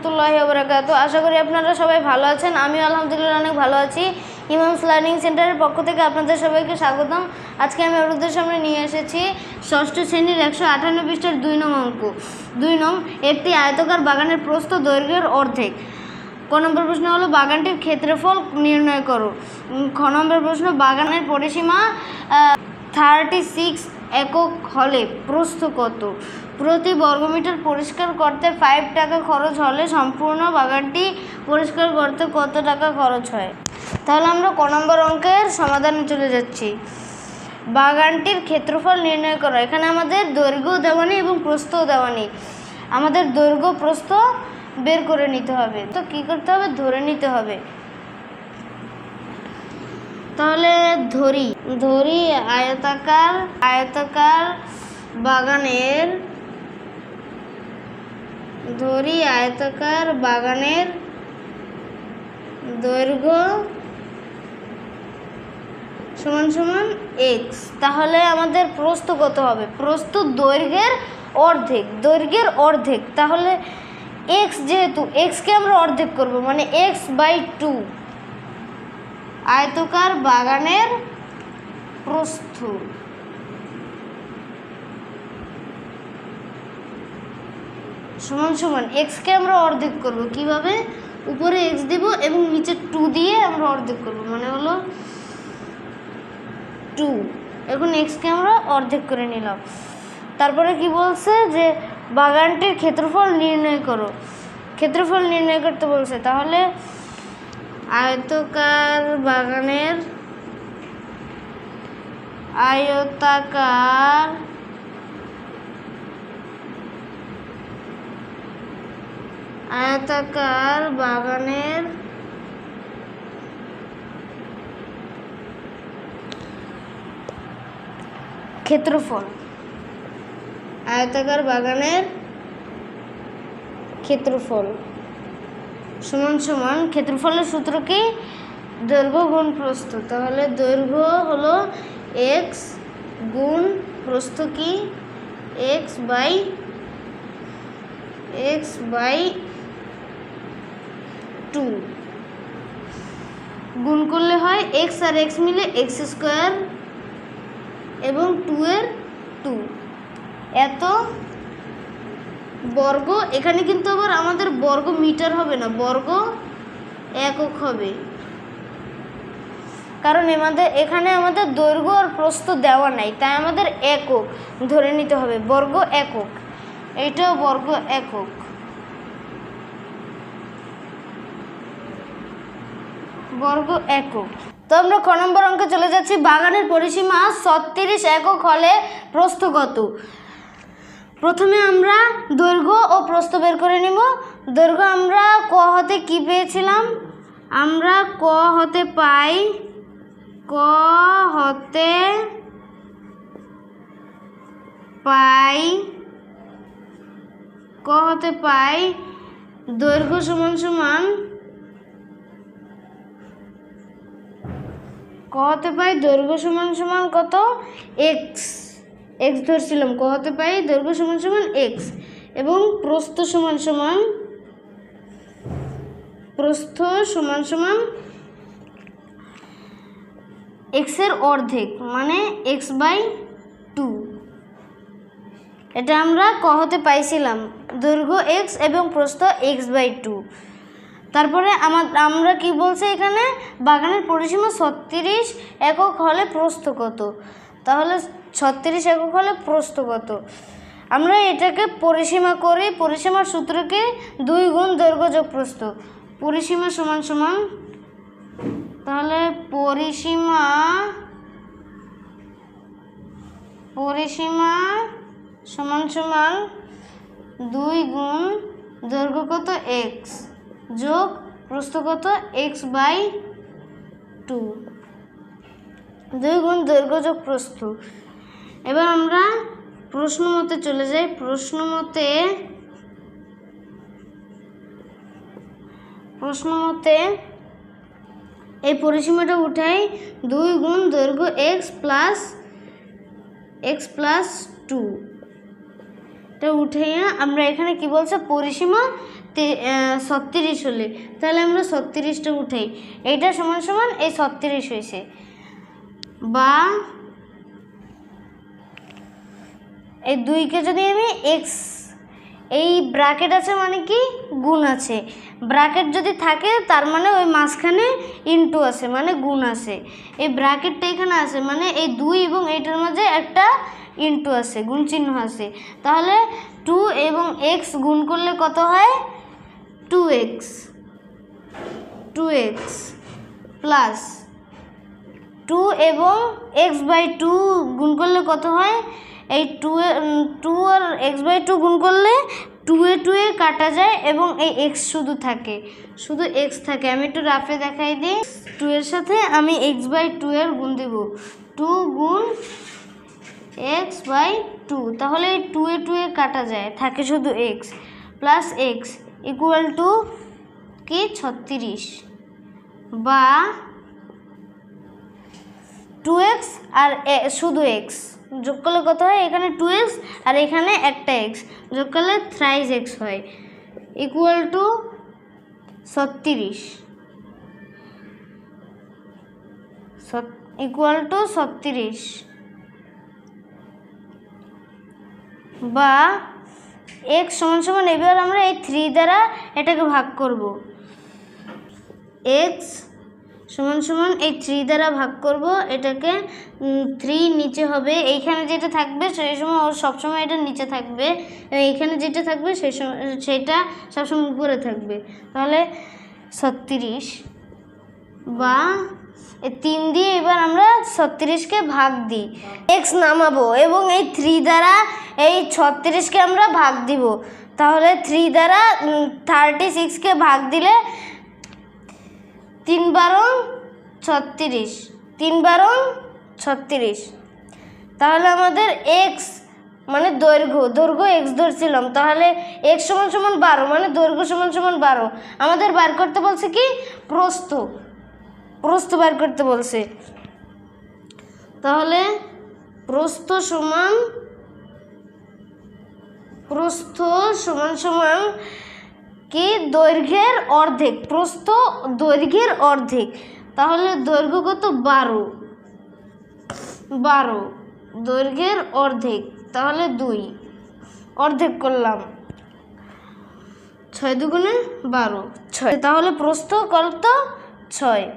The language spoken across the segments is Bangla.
রহমতুল্লাহি বরাকাত আশা করি আপনারা সবাই ভালো আছেন। আমি আলহামদুলিল্লাহ অনেক ভালো আছি। ইমামস লার্নিং সেন্টারের পক্ষ থেকে আপনাদের সবাইকে স্বাগতম। আজকে আমি আপনাদের সামনে নিয়ে এসেছি ষষ্ঠ শ্রেণির একশো আটান্ন পৃষ্ঠার দুই নং অঙ্ক। দুই নং, একটি আয়তকার বাগানের প্রস্থ দৈর্ঘ্যের অর্ধেক। ক নম্বর প্রশ্ন হলো, বাগানটির ক্ষেত্রফল নির্ণয় করো। খ নম্বর প্রশ্ন, বাগানের পরিসীমা থার্টি সিক্স একক হলে প্রস্থ কত? প্রতি বর্গমিটার পরিষ্কার করতে ফাইভ টাকা খরচ হলে সম্পূর্ণ বাগানটি পরিষ্কার করতে কত টাকা খরচ হয়? তাহলে আমরা ক নম্বর অঙ্কের সমাধানে চলে যাচ্ছি। বাগানটির ক্ষেত্রফল নির্ণয় করো। এখানে আমাদের দৈর্ঘ্য দেওয়া নেই এবং প্রস্থও দেওয়া আমাদের দৈর্ঘ্য, প্রস্থ বের করে নিতে হবে। তো কি করতে হবে? ধরে নিতে হবে। তাহলে ধরি। ধরি আয়তাকার আয়তাকার বাগানের ধরি আয়তাকার বাগানের দৈর্ঘ্য সমান সমান এক্স তাহলে আমাদের প্রস্থ কত হবে? প্রস্থ দৈর্ঘ্যের অর্ধেক দৈর্ঘ্যের অর্ধেক। তাহলে এক্স যেহেতু এক্সকে আমরা অর্ধেক করব মানে এক্স বাই টু আয়তকার বাগানের প্রস্থ। সমান সমান এক্সকে আমরা অর্ধেক করব। কীভাবে? উপরে এক্স দেব এবং নিচে টু দিয়ে আমরা অর্ধেক করব। মানে হলো টু এখন এক্সকে আমরা অর্ধেক করে নিলাম। তারপরে কি বলছে যে, বাগানটির ক্ষেত্রফল নির্ণয় করো। ক্ষেত্রফল নির্ণয় করতে বলছে। তাহলে আয়তকার বাগানের আয়তাকার আয়তাকার বাগানের ক্ষেত্রফল। আয়তাকার বাগানের ক্ষেত্রফল। সমান সমান, ক্ষেত্রফলের সূত্র কি? দৈর্ঘ্য গুণ প্রস্থ। তাহলে দৈর্ঘ্য হলো এক্স গুণ প্রস্থ কি? X by x by two গুণ করলে হয় এক্স আর এক্স মিলে এক্স স্কোয়ার এবং টু এর টু এত বর্গ, এখানে কিন্তু আবার আমাদের বর্গ মিটার হবে না, বর্গ একক হবে। কারণ আমাদের এখানে আমাদের দৈর্ঘ্য আর প্রস্থ দেওয়া নাই, তাই আমাদের একক ধরে নিতে হবে, বর্গ একক। এইটাও বর্গ একক। বর্গ একক। তো আমরা খ নম্বর অঙ্কে চলে যাচ্ছি। বাগানের পরিসীমা ছত্রিশ একক হলে প্রস্থ কত? প্রথমে আমরা দৈর্ঘ্য ও প্রস্থ বের করে নিব। দৈর্ঘ্য আমরা ক হতে কি পেয়েছিলাম? আমরা ক হতে পাই, ক হতে পাই, ক হতে পাই দৈর্ঘ্য সমান সমান ক হতে পাই দৈর্ঘ্য সমান সমান কত? এক্স এক্স ধরছিলাম ক হতে পাই দৈর্ঘ্য সমান সমান এক্স এবং প্রস্থ সমান সমান, প্রস্থ সমান সমান এক্সের অর্ধেক মানে এক্স বাই টু এটা আমরা ক হতে পাইছিলাম, দৈর্ঘ্য এক্স এবং প্রস্থ এক্স বাই টু তারপরে আমার, আমরা কি বলছে এখানে? বাগানের পরিসীমা ছত্রিশ একক হলে প্রস্থ কত? তাহলে ছত্রিশ একক হলে প্রস্থ কত? আমরা এটাকে পরিসীমা করি, পরিসীমার সূত্রকে দুই গুণ দৈর্ঘ্য যোগ প্রস্থ। পরিসীমা সমান সমান, তাহলে পরিসীমা পরিসীমা সমান সমান দুই গুণ দৈর্ঘ্য কত? এক্স। যোগ প্রস্থ এক্স বাই টু দুই গুণ দৈর্ঘ্য যোগ প্রস্থ। এবার আমরা প্রশ্ন মতে চলে যাই। প্রশ্ন মতে প্রশ্ন মতে এই পরিসীমাটা উঠাই দুই গুণ দৈর্ঘ্য x plus x plus two এটা উঠাইয়া আমরা এখানে কি বলছে? পরিসীমা ছত্রিশ হলে, তাহলে আমরা ছত্রিশটা উঠাই। এইটা সমান সমান এই ছত্রিশ হয়েছে। বা এই দুইকে যদি আমি এক্স এই ব্র্যাকেট আছে মানে কি? গুণ আছে। ব্র্যাকেট যদি থাকে, তার মানে ওই মাঝখানে ইনটু আছে মানে গুণ আছে। এই ব্র্যাকেটটা এখানে আছে মানে এই দুই এবং এইটার মাঝে একটা ইনটু আছে, গুণ চিহ্ন আছে। তাহলে টু এবং এক্স গুণ করলে কত হয়? Two x two x plus two এবং এক্স বাই টু গুণ করলে কত হয়? এই টু টু আর এক্স বাই টু গুণ করলে টু এ টু এ কাটা যায় এবং এই এক্স শুধু থাকে। শুধু এক্স থাকে। আমি একটু রাফে দেখাই দিই। টু এর সাথে আমি এক্স বাই টু এর গুণ দেব। টু গুণ এক্স বাই টু তাহলে এই টু এ টু এ কাটা যায়। থাকে শুধু x plus x equal to কি? ছত্রিশ। বা টু এক্স আর শুধু এক্স যোগ করলে কত হয়? এখানে টু এক্স আর এখানে একটা এক্স যোগ করলে থ্রাইস এক্স হয়। ইকুয়াল টু ছত্রিশ। ইকুয়াল টু ছত্রিশ। বা এক্স সমান সমান, এবার আমরা এই থ্রি দ্বারা এটাকে ভাগ করব। এক্স সমান সমান এই থ্রি দ্বারা ভাগ করব, এটাকে থ্রি নিচে হবে। এইখানে যেটা থাকবে, সেই সময় ওর সবসময় এটা নিচে থাকবে। এইখানে যেটা থাকবে, সেই সময়, সেটা সবসময় উপরে থাকবে। তাহলে ছত্রিশ বা তিন দিয়ে এবার আমরা ছত্রিশকে ভাগ দিই। এক্স নামাবো এবং এই থ্রি দ্বারা এই ছত্রিশকে আমরা ভাগ দিব। তাহলে থ্রি দ্বারা থার্টি সিক্সকে ভাগ দিলে তিন বারো ছত্রিশ। তিন বারো ছত্রিশ। তাহলে আমাদের এক্স মানে দৈর্ঘ্য দৈর্ঘ্য এক্স ধরছিলাম। তাহলে এক্স সমান সমান বারো মানে দৈর্ঘ্য সমান সমান বারো। আমাদের বার করতে বলছে কি? প্রস্থ। প্রস্থ বার করতে বলছে। তাহলে প্রস্থ সমান প্রস্থ সমান সমান কি দৈর্ঘ্যের অর্ধেক? প্রস্থ দৈর্ঘ্যের অর্ধেক। তাহলে দৈর্ঘ্য কত? বারো। বারো। দৈর্ঘ্যের অর্ধেক। তাহলে দুই। অর্ধেক করলাম। ছয় দুগুণে বারো। ছয়। তাহলে প্রস্থ কত? ছয়।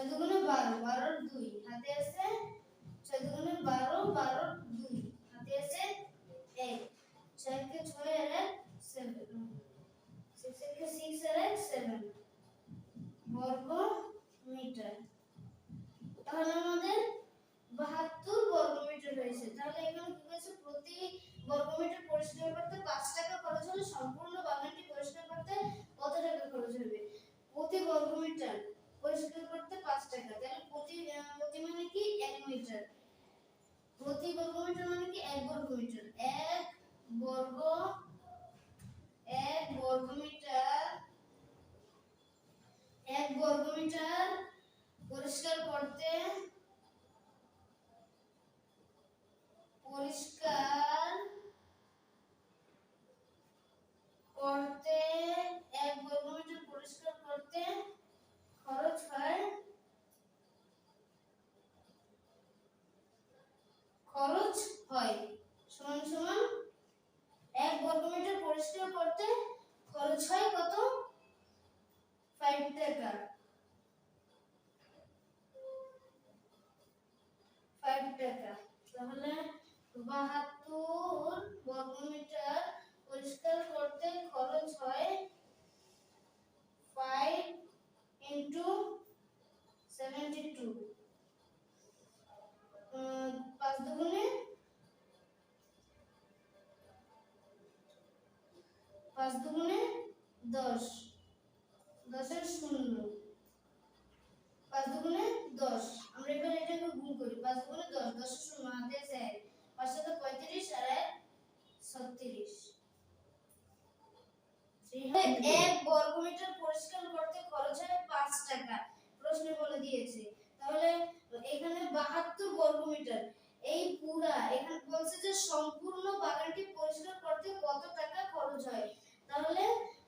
চোদ্দ গুণে বারো বারোর দুই। হাতে আছে চোদ্দ গুণে বারো বারোর দুই। হাতে আছে এক। ছয়কে ছয় আর এক সেভেন সিক্স একে সিক্স আর এক সেভেন বর্গ মিটার। তাহলে আমাদের বাহাত্তর বর্গমিটার হয়েছে। তাহলে এখানে কি হয়েছে? প্রতি বর্গমিটার পরিষ্কার করতে পাঁচ টাকা খরচ হলে সম্পূর্ণ বাগানটি পরিষ্কার করতে কত টাকা খরচ হবে? প্রতি বর্গমিটার পরিষ্কার করতে পাঁচ টাকা। তাহলে প্রতি প্রতি মানে কি? এক মিটার। প্রতি বর্গ মিটার মানে কি? এক বর্গমিটার এক বর্গ, এক বর্গমিটার এক বর্গমিটার পরিষ্কার করতে পরিষ্কার করতে এক বর্গমিটার পরিষ্কার করতে খরচ হয় খরচ হয় সমান সমান এক বর্গমিটার পরিষ্কার করতে খরচ হয় কত টাকা ফাইভ টাকা তাহলে বাহাত্তর বর্গমিটার পরিষ্কার করতে খরচ হয় ফাইভ ইন্টু সেভেন্টি টু পাঁচ দুগুণে পাঁচ দুগুণে দশ দশের শূন্য পাঁচ দুগুণে দশ আমরা এবার এটাকে গুণ করি পাঁচ দুগুণে দশ দশের শূন্য হাতে আছে এক পাঁচ সাথে পঁয়ত্রিশ আর এক ছত্রিশ এক বর্গমিটার পরিষ্কার করতে খরচ হয় পাঁচ টাকা প্রশ্নে বলে দিয়েছে তাহলে এখানে বাহাত্তর বর্গমিটার এই পুরা এখানে বলছে যে সম্পূর্ণ বাগানটি পরিষ্কার করতে কত টাকা খরচ হয়। তাহলে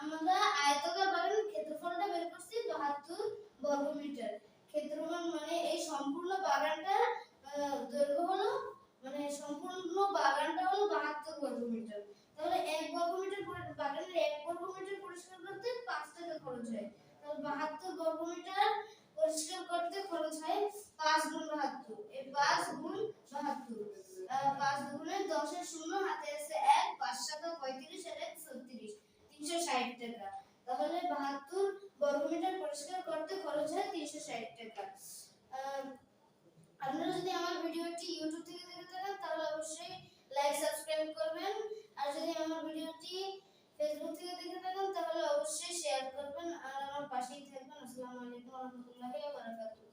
আমরা আয়তকার বাগানের ক্ষেত্রফলটা বের করছি বাহাত্তর বর্গমিটার ক্ষেত্রফল মানে এই সম্পূর্ণ বাগানটা দৈর্ঘ্য হলো মানে সম্পূর্ণ বাগানটা হলো বাহাত্তর বর্গমিটার তাহলে এক বর্গমিটার বাগানের এক বর্গমিটার পরিষ্কার করতে পাঁচ টাকা খরচ হয়। তাহলে বাহাত্তর বর্গমিটার পরিষ্কার করতে খরচ হয় পাঁচ গুণ বাহাত্তর। এই পাঁচ গুণ বাহাত্তর। পাঁচ গুণে দশের শূন্য, হাতে আছে এক, পাঁচ পঁয়ত্রিশ, আর এক ছত্রিশ, তিনশো ষাট টাকা। তাহলে বাহাত্তর বর্গমিটার পরিষ্কার করতে খরচ হয় তিনশো ষাট টাকা। আপনারা যদি আমার ভিডিওটি ইউটিউব থেকে দেখে থাকেন, তাহলে অবশ্যই লাইক সাবস্ক্রাইব করবেন। আর যদি আমার ভিডিওটি ফেসবুক থেকে দেখে থাকেন, তাহলে অবশ্যই শেয়ার করবেন। আর আমার পাশেই থাকবেন। আসসালামু আলাইকুম ওয়া রাহমাতুল্লাহি ওয়া বারাকাতুহু।